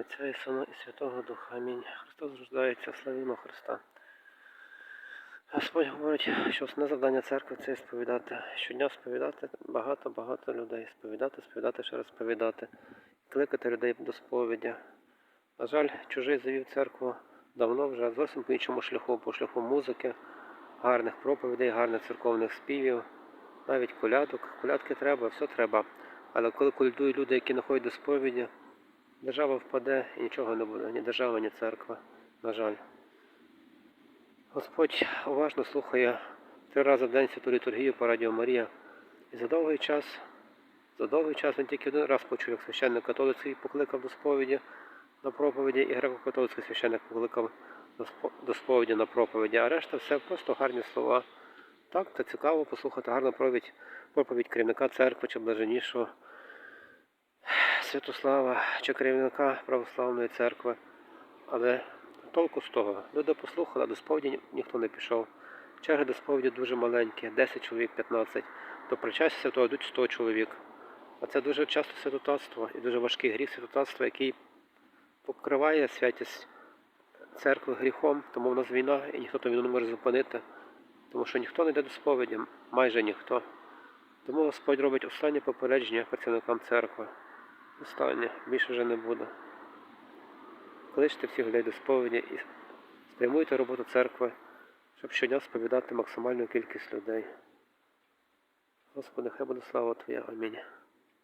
Отця і Сина і Святого Духа. Амінь. Христос рождається, славімо Христа. Господь говорить, що основне завдання церкви це сповідати. Щодня сповідати багато-багато людей. Сповідати, сповідати, ще раз сповідати. Кликати людей до сповіді. На жаль, чужий завів церкву давно вже зовсім по іншому шляху, по шляху музики, гарних проповідей, гарних церковних співів, навіть колядок. Колядки треба, все треба. Але коли колядують люди, які не ходять до сповіді, Держава впаде і нічого не буде, ні держава, ні церква, на жаль. Господь уважно слухає три рази в день святу літургію по Радіо Марія. І за довгий час, за довгий час він тільки один раз почув, як священник католицький покликав до сповіді на проповіді, і греко-католицький священник покликав до сповіді на проповіді, а решта все просто гарні слова. Так, це цікаво послухати гарну проповідь, проповідь керівника церкви чи блаженнішого. Святослава чи керівника православної церкви. Але толку з того. Люди послухали, до сповіді ніхто не пішов. Черги до сповіді дуже маленькі, 10 чоловік, 15. До причастя святого йдуть 100 чоловік. А це дуже часто святотатство і дуже важкий гріх святотатства, який покриває святість церкви гріхом, тому в нас війна і ніхто ту війну не може зупинити. Тому що ніхто не йде до сповіді, майже ніхто. Тому Господь робить останнє попередження працівникам церкви. Останнє, більше вже не буде. Кличте всіх людей до сповіді і спрямуйте роботу церкви, щоб щодня сповідати максимальну кількість людей. Господи, хай буде слава Твоя. Амінь.